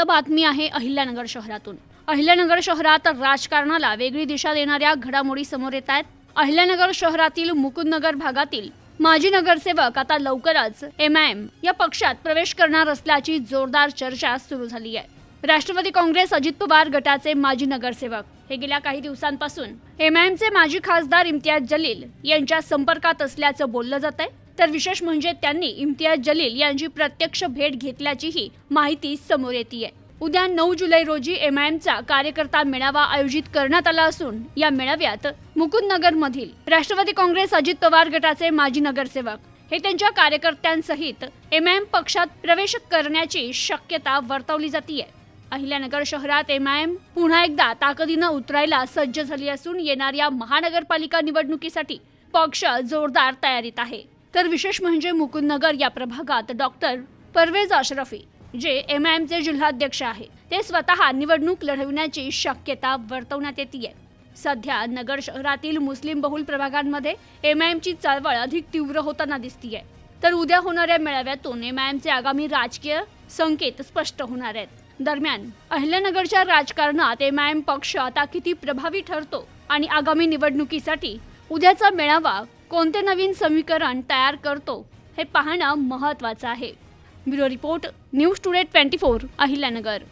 आता बातमी आहे अहिल्यानगर शहरातून. अहिल्यानगर शहरात राजकारणाला वेगळी दिशा देणाऱ्या घडामोडी समोर येत आहेत. अहिल्यानगर शहरातील मुकुंदनगर भागातील माजी नगरसेवक आता लवकरच एम आय एम या पक्षात प्रवेश करणार असल्याची जोरदार चर्चा सुरू झाली आहे. राष्ट्रवादी काँग्रेस अजित पवार गटाचे माजी नगरसेवक. हे गेल्या काही दिवसांपासून एम आय एमचे माजी खासदार इम्तियाज जलील यांच्या संपर्कात असल्याचं बोललं जात आहे तर विशेष म्हणजे त्यांनी इम्तियाज जलील यांची प्रत्यक्ष भेट घेतल्याचीही माहिती समोर येते उद्या नऊ जुलै रोजी एम आय एमचा कार्यकर्ता मेळावा आयोजित करण्यात आला असून या मेळाव्यात मुकुंदनगर मधील राष्ट्रवादी काँग्रेस अजित पवार गटाचे माजी नगरसेवक हे त्यांच्या कार्यकर्त्यांसहित एम आय एम पक्षात प्रवेश करण्याची शक्यता वर्तवली जाते अहिल्यानगर शहरात एम आय एम पुन्हा एकदा ताकदीनं उतरायला सज्ज झाली असून येणाऱ्या महानगरपालिका निवडणुकीसाठी पक्ष जोरदार तयारीत आहे. तर विशेष म्हणजे मुकुंदनगर या प्रभागात डॉक्टर परवेज अशरफी जे एम आय एमचे जिल्हाध्यक्ष आहे ते स्वतः निवडणूक लढविण्याची शक्यता वर्तवण्यात येते सध्या नगर शहरातील मुस्लिम बहुल प्रभागांमध्ये एम आय एमची चळवळ अधिक तीव्र होताना दिसतीये. तर उद्या होणाऱ्या मेळाव्यातून एम आय एमचे आगामी राजकीय संकेत स्पष्ट होणार आहेत. दरम्यान अहिल्यानगरच्या राजकारणात एम आय एम पक्ष आता किती प्रभावी ठरतो आणि आगामी निवडणुकीसाठी उद्याचा मेळावा कोणते नवीन समीकरण तयार करतो हे पाहणं महत्त्वाचं आहे. Bureau report news today twenty four Ahilyanagar.